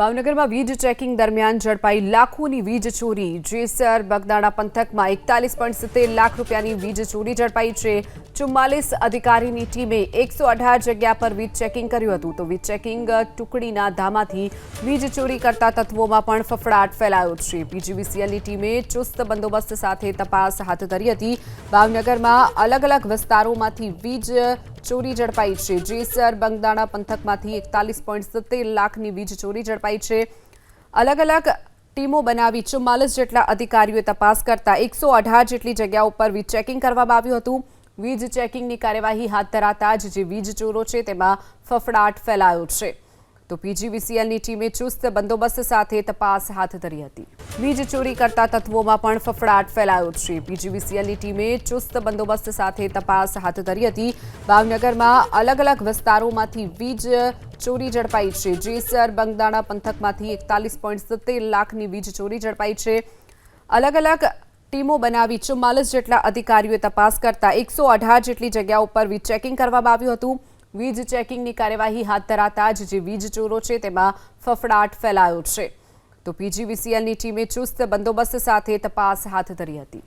ભાવનગરમાં વીજ ચેકિંગ દરમિયાન ઝડપાઈ લાખોની વીજ ચોરી. જેસર બગદાણા પંથકમાં એકતાલીસ પોઈન્ટ સિત્તેર લાખ રૂપિયાની વીજ ચોરી ઝડપાઈ છે. ચુમ્માલીસ અધિકારીની ટીમે એકસો અઢાર જગ્યા પર વીજ ચેકિંગ કર્યું હતું. તો વીજ ચેકિંગ ટુકડીના ધામાથી વીજ ચોરી કરતા તત્વોમાં પણ ફફડાટ ફેલાયો છે. પીજીવીસીએલની ટીમે ચુસ્ત બંદોબસ્ત સાથે તપાસ હાથ ધરી હતી. ભાવનગરમાં અલગ અલગ વિસ્તારોમાંથી વીજ ચોરી ઝડપાઈ છે. જેસર બંગદાણા પંથકમાંથી એકતાલીસ પોઈન્ટ સિત્તેર લાખની વીજ ચોરી ઝડપાઈ છે. અલગ અલગ ટીમો બનાવી ચુમ્માલીસ જેટલા અધિકારીઓએ તપાસ કરતા એકસો અઢાર જેટલી જગ્યા ઉપર વીજ ચેકિંગ કરવામાં આવ્યું હતું. વીજ ચેકિંગની કાર્યવાહી હાથ ધરાતા જ જે વીજ ચોરો છે, તેમાં ફફડાટ ફેલાયો છે. તો પીજીવીસીએલની ટીમે ચુસ્ત બંદોબસ્ત સાથે તપાસ હાથ ધરી હતી. વીજ ચોરી કરતા તત્વોમાં પણ ફફડાટ ફેલાયો છે. પીજીવીસીએલની ટીમે ચુસ્ત બંદોબસ્ત સાથે તપાસ હાથ ધરી હતી. ભાવનગરમાં અલગ અલગ વિસ્તારોમાંથી વીજ ચોરી ઝડપાઈ છે. જેસર, બંગદાણા પંથકમાંથી એકતાલીસ પોઈન્ટ સિત્તેર લાખની વીજ ચોરી ઝડપાઈ છે. અલગ અલગ ટીમો બનાવી ચુમ્માલીસ જેટલા અધિકારીઓએ તપાસ કરતા એકસો અઢાર જેટલી જગ્યાઓ પર વીજ ચેકિંગ કરવામાં આવ્યું હતું. વીજ ચેકિંગની કાર્યવાહી હાથ ધરાતા જ જે વીજ ચોરો છે તેમાં ફફડાટ ફેલાયો છે. તો પીજીવીસીએલની ટીમે ચુસ્ત બંદોબસ્ત સાથે તપાસ હાથ ધરી હતી.